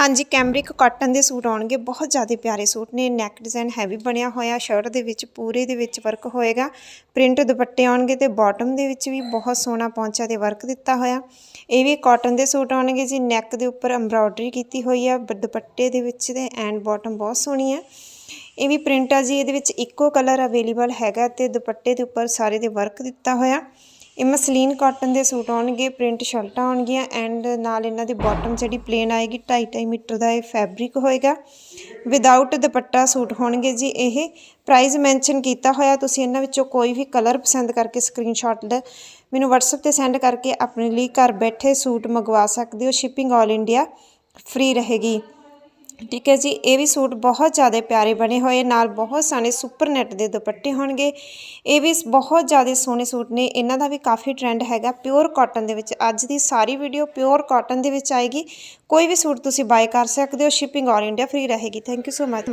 ਹਾਂਜੀ, cambric cotton ਦੇ suit ਆਉਣਗੇ, ਬਹੁਤ ਜ਼ਿਆਦਾ ਪਿਆਰੇ ਸੂਟ ਨੇ। ਨੈਕ ਡਿਜ਼ਾਈਨ ਹੈਵੀ ਬਣਿਆ ਹੋਇਆ ਸ਼ਰਟ ਦੇ ਵਿੱਚ ਪੂਰੇ ਦੇ ਵਿੱਚ ਵਰਕ ਹੋਏਗਾ। ਪ੍ਰਿੰਟ ਦੁਪੱਟੇ ਆਉਣਗੇ ਤੇ ਬਾਟਮ ਦੇ ਵਿੱਚ ਵੀ ਬਹੁਤ ਸੋਹਣਾ ਪੌਂਚਾ ਦੇ ਵਰਕ ਦਿੱਤਾ ਹੋਇਆ। ਇਹ ਵੀ ਕਾਟਨ ਦੇ ਸੂਟ ਆਉਣਗੇ ਜੀ। ਨੈਕ ਦੇ ਉੱਪਰ ਐਮਬ੍ਰਾਇਡਰੀ ਕੀਤੀ ਹੋਈ ਆ, ਬ- ਦੁਪੱਟੇ ਦੇ ਵਿੱਚ ਤੇ ਐਂਡ ਬਾਟਮ ਬਹੁਤ ਸੋਹਣੀ ਆ। ਇਹ ਵੀ ਪ੍ਰਿੰਟ ਆ ਜੀ। ਇਹਦੇ ਵਿੱਚ ਇੱਕੋ ਕਲਰ ਅਵੇਲੇਬਲ ਹੈਗਾ ਤੇ ਦੁਪੱਟੇ ਦੇ ਉੱਪਰ ਸਾਰੇ ਦੇ ਵਰਕ ਦਿੱਤਾ ਹੋਇਆ। ਇਹ ਮਸਲੀਨ ਕਾਟਨ ਦੇ ਸੂਟ ਆਉਣਗੇ, ਪ੍ਰਿੰਟ ਸ਼ਰਟਾਂ ਆਉਣਗੀਆਂ ਐਂਡ ਨਾਲ ਇਹਨਾਂ ਦੀ ਬਾਟਮ ਜਿਹੜੀ ਪਲੇਨ ਆਏਗੀ 2.5 2.5 ਮੀਟਰ ਦਾ ਇਹ ਫੈਬਰਿਕ ਹੋਏਗਾ। ਵਿਦਆਊਟ ਦੁਪੱਟਾ ਸੂਟ ਹੋਣਗੇ ਜੀ ਇਹ। ਪ੍ਰਾਈਸ ਮੈਂਸ਼ਨ ਕੀਤਾ ਹੋਇਆ, ਤੁਸੀਂ ਇਹਨਾਂ ਵਿੱਚੋਂ ਕੋਈ ਵੀ ਕਲਰ ਪਸੰਦ ਕਰਕੇ ਸਕਰੀਨਸ਼ਾਟ ਲੈ, ਮੈਨੂੰ WhatsApp ਤੇ ਸੈਂਡ ਕਰਕੇ ਆਪਣੇ ਲਈ ਘਰ ਬੈਠੇ ਸੂਟ ਮੰਗਵਾ ਸਕਦੇ ਹੋ ਸ਼ਿਪਿੰਗ ਆਲ ਇੰਡੀਆ ਫ੍ਰੀ ਰਹੇਗੀ। ਠੀਕ ਹੈ ਜੀ, ਇਹ ਵੀ ਸੂਟ ਬਹੁਤ ਜ਼ਿਆਦਾ ਪਿਆਰੇ ਬਣੇ ਹੋਏ ਨਾਲ ਬਹੁਤ ਸਾਰੇ ਸੁਪਰ ਨੈਟ ਦੇ ਦੁਪੱਟੇ ਹੋਣਗੇ। ਇਹ ਵੀ ਬਹੁਤ ਜ਼ਿਆਦਾ ਸੋਹਣੇ ਸੂਟ ਨੇ, ਇਹਨਾਂ ਦਾ ਵੀ ਕਾਫੀ ਟ੍ਰੈਂਡ ਹੈਗਾ ਪਿਓਰ ਕਾਟਨ ਦੇ ਵਿੱਚ, ਅੱਜ ਦੀ ਸਾਰੀ ਵੀਡੀਓ ਪਿਓਰ ਕਾਟਨ ਦੇ ਵਿੱਚ ਆਏਗੀ। ਕੋਈ ਵੀ ਸੂਟ ਤੁਸੀਂ ਬਾਏ ਕਰ ਸਕਦੇ ਹੋ ਸ਼ਿਪਿੰਗ ਆਲ ਇੰਡੀਆ ਫ੍ਰੀ ਰਹੇਗੀ। Thank you so much